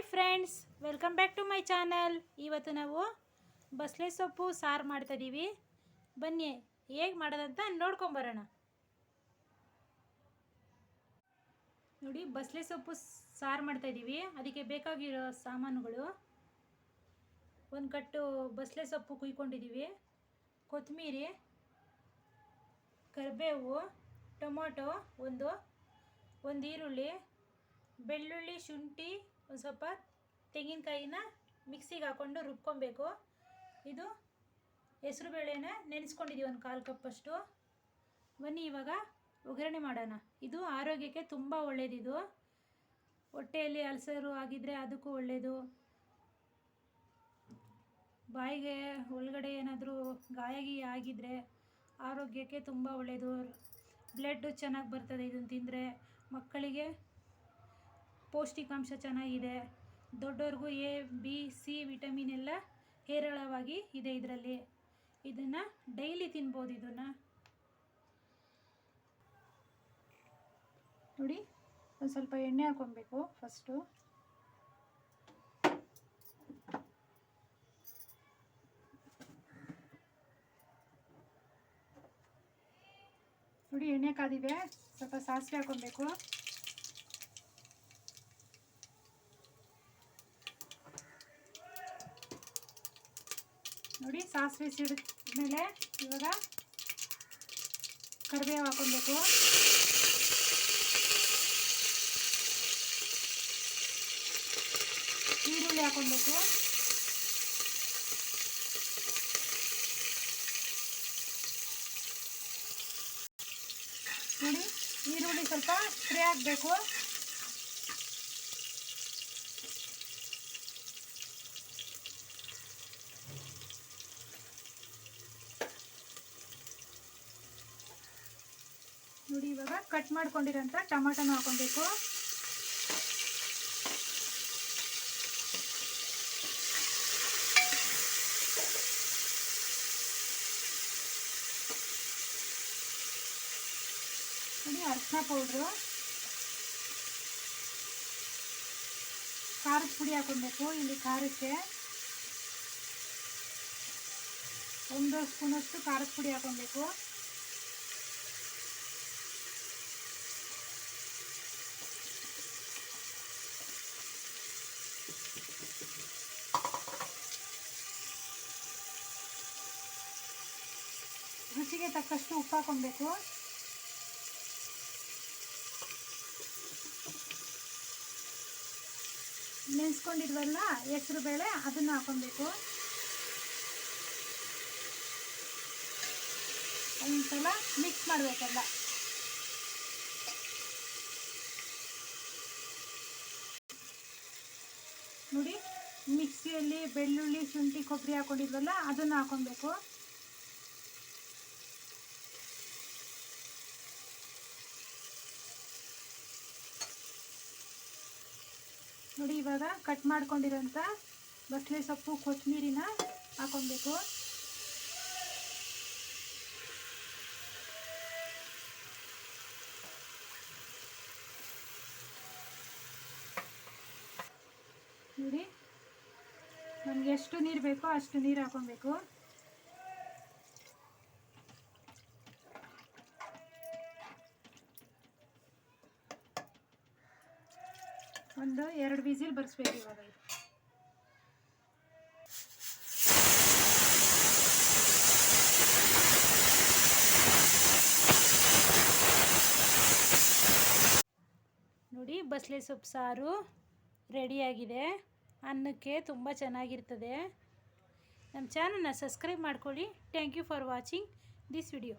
Hi friends, welcome back to my channel. ಇವತ್ತು ನಾವು ಬಸಳೆ ಸೊಪ್ಪು, ಸಾರು ಮಾಡ್ತಾಯಿದ್ದೀವಿ ಬನ್ನಿ, ಹೇಗೆ ಮಾಡೋದಂತ ನೋಡ್ಕೊಂಬರೋಣ. ನೋಡಿ ಬಸಳೆ ಸೊಪ್ಪು, ಸಾರು ಮಾಡ್ತಾಯಿದ್ದೀವಿ ಅದಕ್ಕೆ ಬೇಕಾಗಿರೋ ಸಾಮಾನುಗಳು. ಒಂದು ಕಟ್ಟು ಬಸಳೆ ಸೊಪ್ಪು ಕುಯ್ಕೊಂಡಿದ್ದೀವಿ ಕೊತ್ತಂಬರಿ ಕರಿಬೇವು, ಟೊಮೊಟೊ, ಒಂದು ಒಂದು ಈರುಳ್ಳಿ, ಬೆಳ್ಳುಳ್ಳಿ, ಶುಂಠಿ ಒಂದು ಸ್ವಲ್ಪ ತೆಂಗಿನಕಾಯಿನ ಮಿಕ್ಸಿಗೆ ಹಾಕ್ಕೊಂಡು ರುಬ್ಕೊಬೇಕು. ಇದು ಹೆಸ್ರು ಬೇಳೆನ ನೆನೆಸ್ಕೊಂಡಿದ್ದೀವಿ ಒಂದು ಕಾಲು ಕಪ್ಪಷ್ಟು ಬನ್ನಿ ಇವಾಗ ಒಗ್ಗರಣೆ ಮಾಡೋಣ. ಇದು ಆರೋಗ್ಯಕ್ಕೆ ತುಂಬ ಒಳ್ಳೆಯದಿದು ಹೊಟ್ಟೆಯಲ್ಲಿ ಅಲ್ಸರು ಆಗಿದ್ದರೆ ಅದಕ್ಕೂ ಒಳ್ಳೆಯದು ಬಾಯಿಗೆ ಒಳಗಡೆ ಏನಾದರೂ ಗಾಯ ಆಗಿದ್ರೆ ಆರೋಗ್ಯಕ್ಕೆ ತುಂಬ ಒಳ್ಳೆಯದು ಬ್ಲಡ್ಡು ಚೆನ್ನಾಗಿ ಬರ್ತದೆ ಇದನ್ನು ತಿಂದರೆ ಮಕ್ಕಳಿಗೆ. ಪೌಷ್ಟಿಕಾಂಶ ಚೆನ್ನಾಗಿದೆ. ದೊಡ್ಡವ್ರಿಗೂ ಎ ಬಿ ಸಿ ವಿಟಮಿನ್ ಎಲ್ಲ ಹೇರಳವಾಗಿ ಇದೆ ಇದರಲ್ಲಿ. ಇದನ್ನು ಡೈಲಿ ತಿನ್ಬೋದು ಇದನ್ನು. ನೋಡಿ, ಒಂದು ಸ್ವಲ್ಪ ಎಣ್ಣೆ ಹಾಕೊಬೇಕು ಫಸ್ಟು ನೋಡಿ, ಎಣ್ಣೆ ಕಾದಿದೆ. ಸ್ವಲ್ಪ ಸಾಸಿವೆ ಹಾಕೊಬೇಕು. ನೋಡಿ ಸಾಸಿವೆ ಸಿಡಿದ ಮೇಲೆ ಇವಾಗ ಕರಿಬೇವು ಹಾಕೊಬೇಕು ಈರುಳ್ಳಿ ಹಾಕೊಬೇಕು ನೋಡಿ ಈರುಳ್ಳಿ ಸ್ವಲ್ಪ ಫ್ರೈ ಆಗಬೇಕು. ನೋಡಿ, ಇವಾಗ ಕಟ್ ಮಾಡ್ಕೊಂಡಿರೋಂಥ ಟೊಮಾಟೊನ ಹಾಕೊಬೇಕು ನೋಡಿ, ಅರ್ಶಿನ ಪೌಡ್ರು. ಖಾರದ ಪುಡಿ ಹಾಕೊಬೇಕು ಇಲ್ಲಿ ಖಾರಕ್ಕೆ. ಒಂದು ಸ್ಪೂನಷ್ಟು ಖಾರದ ಪುಡಿ ಹಾಕೊಬೇಕು ರುಚಿಗೆ ತಕ್ಕಷ್ಟು ಉಪ್ಪು ಹಾಕೊಬೇಕು ನೆನೆಸ್ಕೊಂಡಿದ್ವಲ್ಲ, ಹೆಸರು ಬೇಳೆ, ಅದನ್ನು ಹಾಕೊಬೇಕು ಒಂದ್ಸಲ ಮಿಕ್ಸ್ ಮಾಡಬೇಕಲ್ಲ. ನೋಡಿ, ಮಿಕ್ಸಿಯಲ್ಲಿ ಬೆಳ್ಳುಳ್ಳಿ, ಶುಂಠಿ, ಕೊಬ್ಬರಿ ಹಾಕೊಂಡಿದ್ವಲ್ಲ, ಅದನ್ನು ಹಾಕೊಬೇಕು ನೋಡಿ, ಇವಾಗ ಕಟ್ ಮಾಡ್ಕೊಂಡಿರೋಂಥ ಬಸಳೆ ಸೊಪ್ಪು ಕೊತ್ತಂಬರಿನ ಹಾಕೊಬೇಕು ನೋಡಿ, ನಮ್ಗೆ ಎಷ್ಟು ನೀರು ಬೇಕೋ ಅಷ್ಟು ನೀರು ಹಾಕೊಬೇಕು ಒಂದು ಎರಡು ವಿಸಿಲ್ ಬರ್ಸ್ಬೇಕು ಇವಾಗ. ನೋಡಿ ಬಸಳೆ ಸೊಪ್ಪು ಸಾರು ರೆಡಿಯಾಗಿದೆ ಅನ್ನಕ್ಕೆ ತುಂಬ ಚೆನ್ನಾಗಿರ್ತದೆ. ನಮ್ಮ ಚಾನಲ್ನ ಸಬ್ಸ್ಕ್ರೈಬ್ ಮಾಡ್ಕೊಳ್ಳಿ. Thank you for watching this video